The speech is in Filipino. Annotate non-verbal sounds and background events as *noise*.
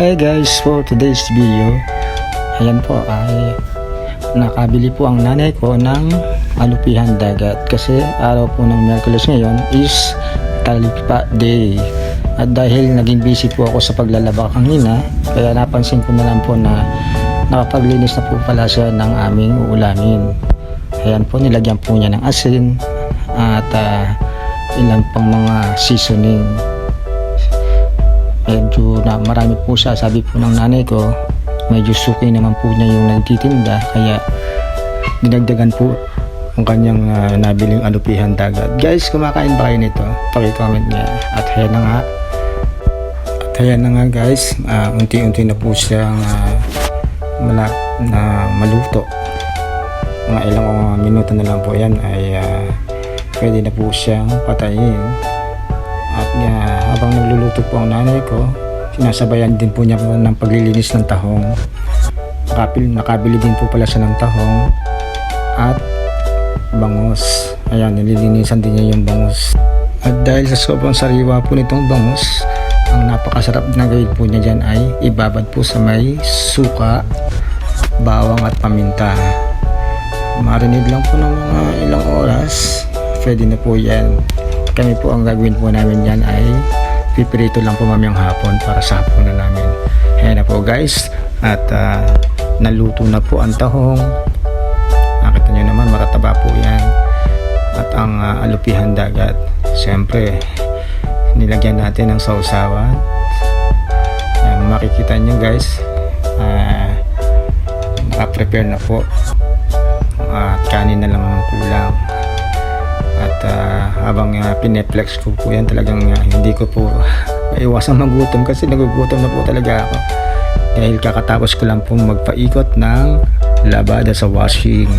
Hey guys, for today's video, ayan po ay nakabili po ang nanay ko ng alupihan dagat kasi araw po ng Merkulis ngayon is Talipa Day. At dahil naging busy po ako sa paglalaba kanina, kaya napansin ko na lang po na nakapaglinis na po pala siya ng aming uulamin. Ayan po, nilagyan po niya ng asin at ah, ilan pang mga seasoning medyo na marami po siya. Sabi po ng nanay ko medyo suki naman po niya yung nagtitinda kaya dinagdagan po ang kanyang ah, nabiling alupihan dagat. Guys kumakain ba kayo nito? Pakicomment niya. At ayan na nga. At ayan na nga guys. Ah, unti-unti na po siyang ah, mala, na maluto. Mga ilang ah, minuto na lang po yan ay ah, pwede na po siyang patayin at nga, habang nagluluto po ang nanay ko, sinasabayan din po niya po ng paglilinis ng tahong. Nakapil, nakabili din po pala siya ng tahong at bangos. Ayan, nililinisan din niya yung bangos. At dahil sa sobrang sariwa po nitong bangos, ang napakasarap na gawin po niya dyan ay ibabad po sa may suka, bawang at paminta. Marinate lang po ng mga ilang oras, pwede na po yan kami po ang gagawin po namin yan ay pipirito lang po mamayang hapon para sa hapon na namin. Ayan na po guys. At ah, naluto na po ang tahong. Nakita nyo naman matataba po yan. At ang ah, alupihan dagat. Syempre nilagyan natin ng sausawan. Ayan, makikita nyo guys. Ah, nakaprepare na po. At kanin na lang ang kulang. At ah, habang uh, pineplex ko po yan talagang ah, hindi ko po *laughs* maiwasang magutom kasi nagugutom na po talaga ako. Dahil kakatapos ko lang pong magpaikot ng labada sa washing